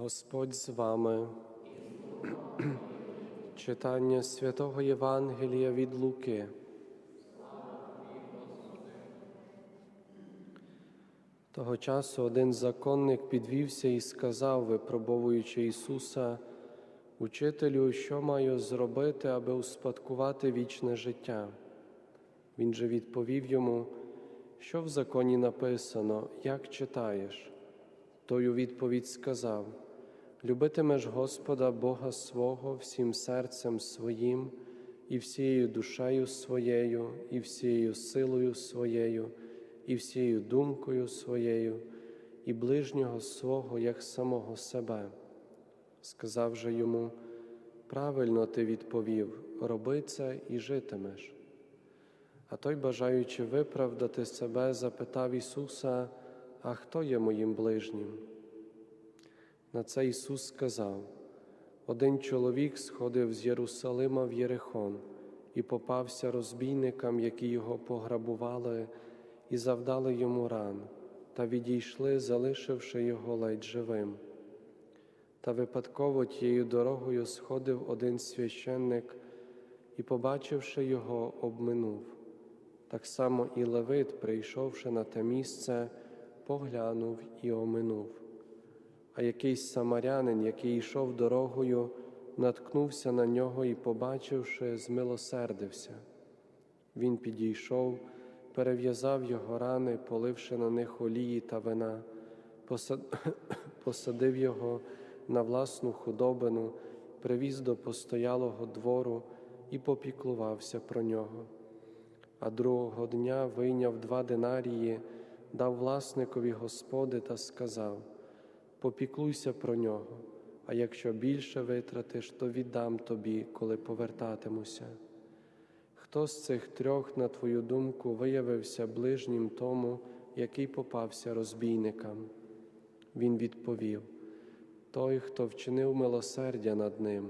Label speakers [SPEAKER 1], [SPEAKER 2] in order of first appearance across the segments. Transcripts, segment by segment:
[SPEAKER 1] Господь з вами. Читання святого Євангелія від Луки. Того часу один законник підвівся і сказав, випробовуючи Ісуса, Учителю, що маю зробити, аби успадкувати вічне життя? Він же відповів йому, що в законі написано, як читаєш. Той у відповідь сказав: Любитимеш Господа Бога свого всім серцем своїм, і всією душею своєю, і всією силою своєю, і всією думкою своєю, і ближнього свого як самого себе. Сказав же йому, правильно ти відповів, роби це і житимеш. А той, бажаючи виправдати себе, запитав Ісуса, а хто є моїм ближнім? На це Ісус сказав: один чоловік сходив з Єрусалима в Єрихон і попався розбійникам, які його пограбували, і завдали йому ран, та відійшли, залишивши його ледь живим. Та випадково тією дорогою сходив один священник і, побачивши його, обминув. Так само і Левит, прийшовши на те місце, поглянув і оминув. А якийсь самарянин, який йшов дорогою, наткнувся на нього і, побачивши, змилосердився. Він підійшов, перев'язав його рани, поливши на них олії та вина, посадив його на власну худобину, привіз до постоялого двору і попіклувався про нього. А другого дня вийняв два динарії, дав власникові господи та сказав: Попіклуйся про нього, а якщо більше витратиш, то віддам тобі, коли повертатимуся. Хто з цих трьох, на твою думку, виявився ближнім тому, який попався розбійникам? Він відповів: Той, хто вчинив милосердя над ним.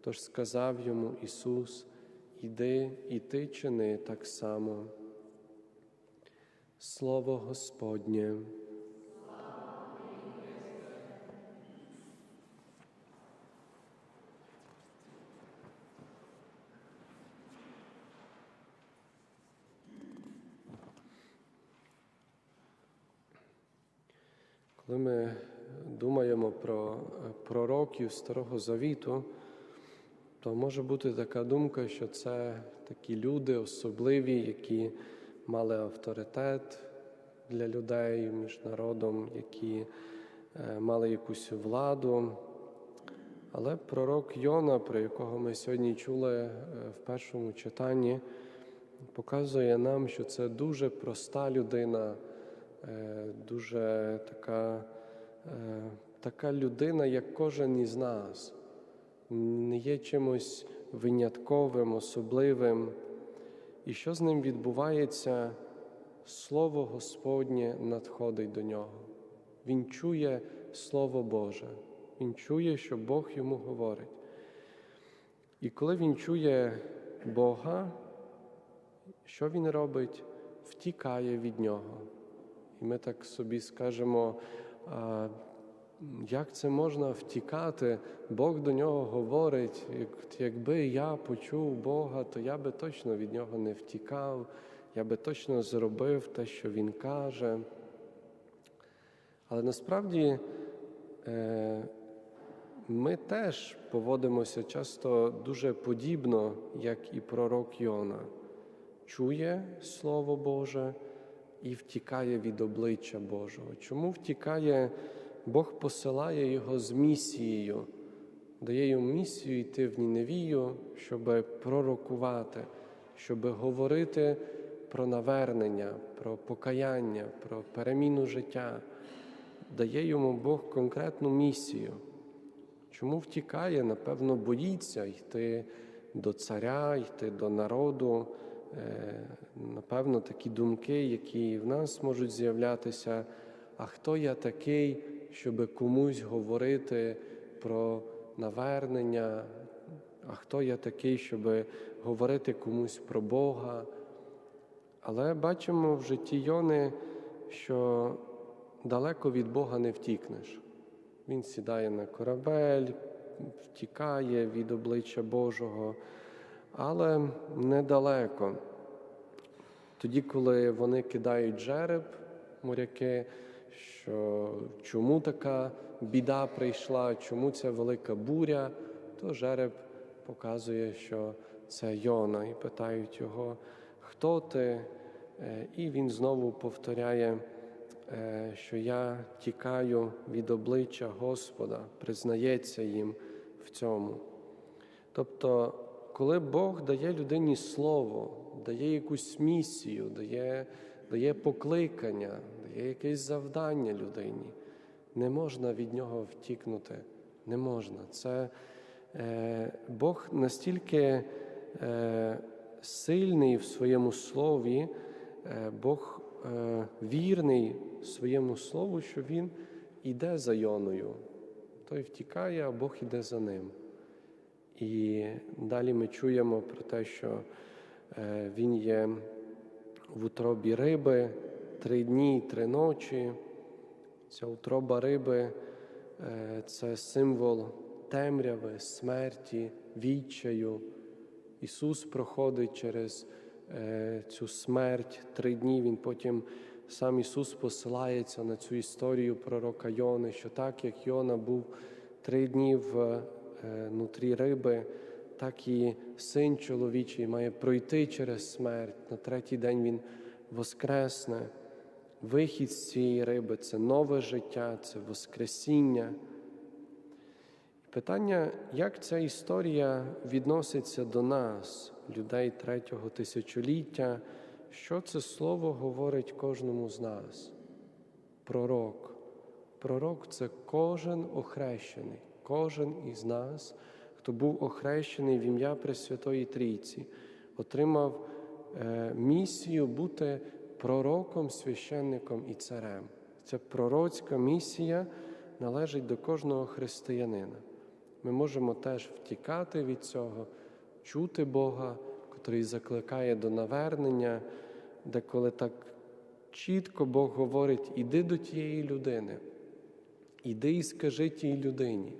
[SPEAKER 1] Тож сказав йому Ісус, Іди і ти чини так само. Слово Господнє. Коли ми думаємо про пророків Старого Завіту, то може бути така думка, що це такі люди особливі, які мали авторитет для людей між народом, які мали якусь владу. Але пророк Йона, про якого ми сьогодні чули в першому читанні, показує нам, що це дуже проста людина, дуже така, така людина, як кожен із нас не є чимось винятковим, особливим. І що з ним відбувається? Слово Господнє надходить до нього. Він чує Слово Боже, він чує, що Бог йому говорить. І коли він чує Бога, що він робить? Втікає від нього. І ми так собі скажемо, як це можна втікати? Бог до нього говорить, якби я почув Бога, то я би точно від нього не втікав, я би точно зробив те, що Він каже. Але насправді ми теж поводимося часто дуже подібно, як і пророк Йона. Чує Слово Боже і втікає від обличчя Божого. Чому втікає? Бог посилає його з місією, дає йому місію йти в Ніневію, щоб пророкувати, щоб говорити про навернення, про покаяння, про переміну життя. Дає йому Бог конкретну місію. Чому втікає? Напевно, боїться йти до царя, йти до народу. Напевно, такі думки, які в нас можуть з'являтися. А хто я такий, щоб комусь говорити про навернення? А хто я такий, щоб говорити комусь про Бога? Але бачимо в житті Йони, що далеко від Бога не втікнеш. Він сідає на корабель, втікає від обличчя Божого, але недалеко. Тоді, коли вони кидають жереб, моряки, що чому така біда прийшла, чому ця велика буря, то жереб показує, що це Йона, і питають його, хто ти? Е, І він знову повторяє, е, що я тікаю від обличчя Господа, признається їм в цьому. Тобто, коли Бог дає людині слово, дає якусь місію, дає, дає покликання, дає якесь завдання людині, не можна від нього втікнути. Не можна. Це е, Бог настільки е, сильний в своєму слові, е, Бог е, вірний своєму слову, що Він іде за Йоною. Той втікає, а Бог іде за ним. І далі ми чуємо про те, що е, він є в утробі риби три дні три ночі. Ця утроба риби е, це символ темряви, смерті, відчаю. Ісус проходить через е, цю смерть три дні. Він потім сам Ісус посилається на цю історію пророка Йони, що так як Йона був три дні в е, нутрі риби, так і син чоловічий має пройти через смерть. На третій день він воскресне. Вихід з цієї риби це нове життя, це Воскресіння. Питання, як ця історія відноситься до нас, людей третього тисячоліття, що це слово говорить кожному з нас? Пророк. Пророк це кожен охрещений, кожен із нас, хто був охрещений в ім'я Пресвятої Трійці, отримав е, місію бути пророком, священником і царем. Ця пророцька місія належить до кожного християнина. Ми можемо теж втікати від цього, чути Бога, котрий закликає до навернення, де коли так чітко Бог говорить: іди до тієї людини, іди і скажи тій людині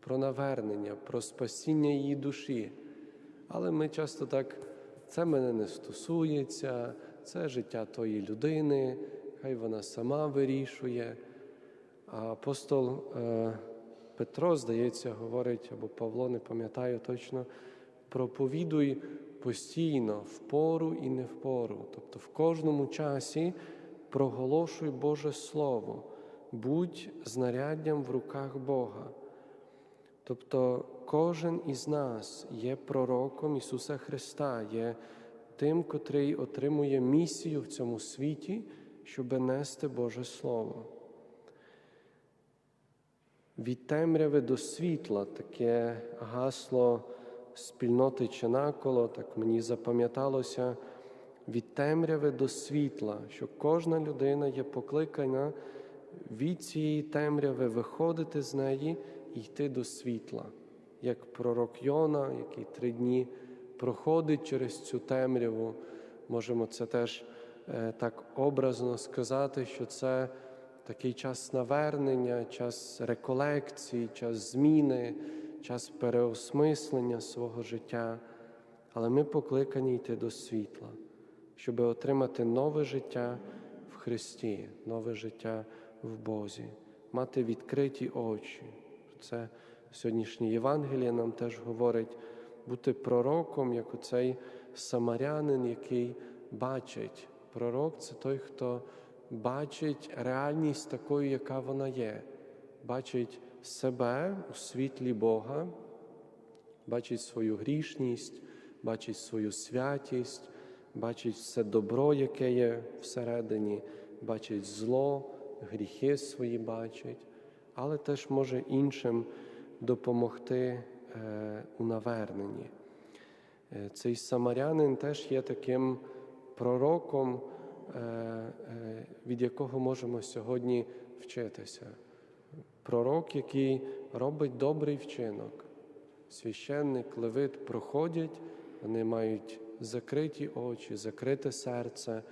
[SPEAKER 1] про навернення, про спасіння її душі. Але ми часто так, це мене не стосується, це життя тої людини, хай вона сама вирішує. А апостол е, Петро, здається, говорить, або Павло, не пам'ятаю точно, проповідуй постійно, в пору і не в пору. Тобто в кожному часі проголошуй Боже Слово, будь знаряддям в руках Бога. Тобто кожен із нас є пророком Ісуса Христа, є тим, котрий отримує місію в цьому світі, щоб нести Боже Слово. Від темряви до світла таке гасло спільноти Чинаколо, так мені запам'яталося, від темряви до світла, що кожна людина є покликана від цієї темряви виходити з неї і йти до світла, як пророк Йона, який три дні проходить через цю темряву. Можемо це теж е, так образно сказати, що це такий час навернення, час реколекції, час зміни, час переосмислення свого життя. Але ми покликані йти до світла, щоб отримати нове життя в Христі, нове життя в Бозі, мати відкриті очі. Це сьогоднішнє Євангеліє нам теж говорить бути пророком, як оцей самарянин, який бачить. Пророк це той, хто бачить реальність такою, яка вона є, бачить себе у світлі Бога, бачить свою грішність, бачить свою святість, бачить все добро, яке є всередині, бачить зло, гріхи свої бачить, але теж може іншим допомогти у наверненні. Е, цей самарянин теж є таким пророком, е, від якого можемо сьогодні вчитися. Пророк, який робить добрий вчинок. Священник, левит проходять, вони мають закриті очі, закрите серце.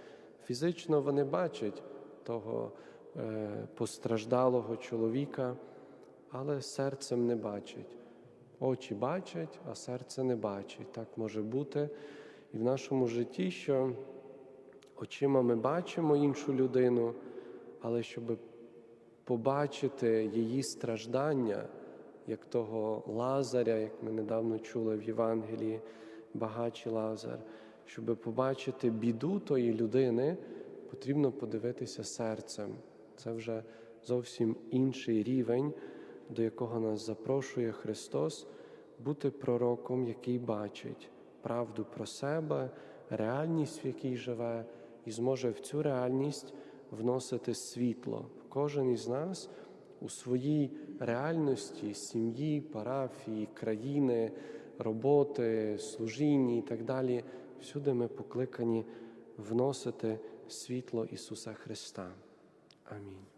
[SPEAKER 1] Фізично вони бачать того е, постраждалого чоловіка, але серцем не бачить. Очі бачать, а серце не бачить. Так може бути і в нашому житті, що очима ми бачимо іншу людину, але щоб побачити її страждання, як того Лазаря, як ми недавно чули в Євангелії, багачий Лазар, щоб побачити біду тої людини, потрібно подивитися серцем. Це вже зовсім інший рівень, до якого нас запрошує Христос, бути пророком, який бачить правду про себе, реальність, в якій живе, і зможе в цю реальність вносити світло. Кожен із нас у своїй реальності, сім'ї, парафії, країни, роботи, служінні і так далі. Всюди ми покликані вносити світло Ісуса Христа. Амінь.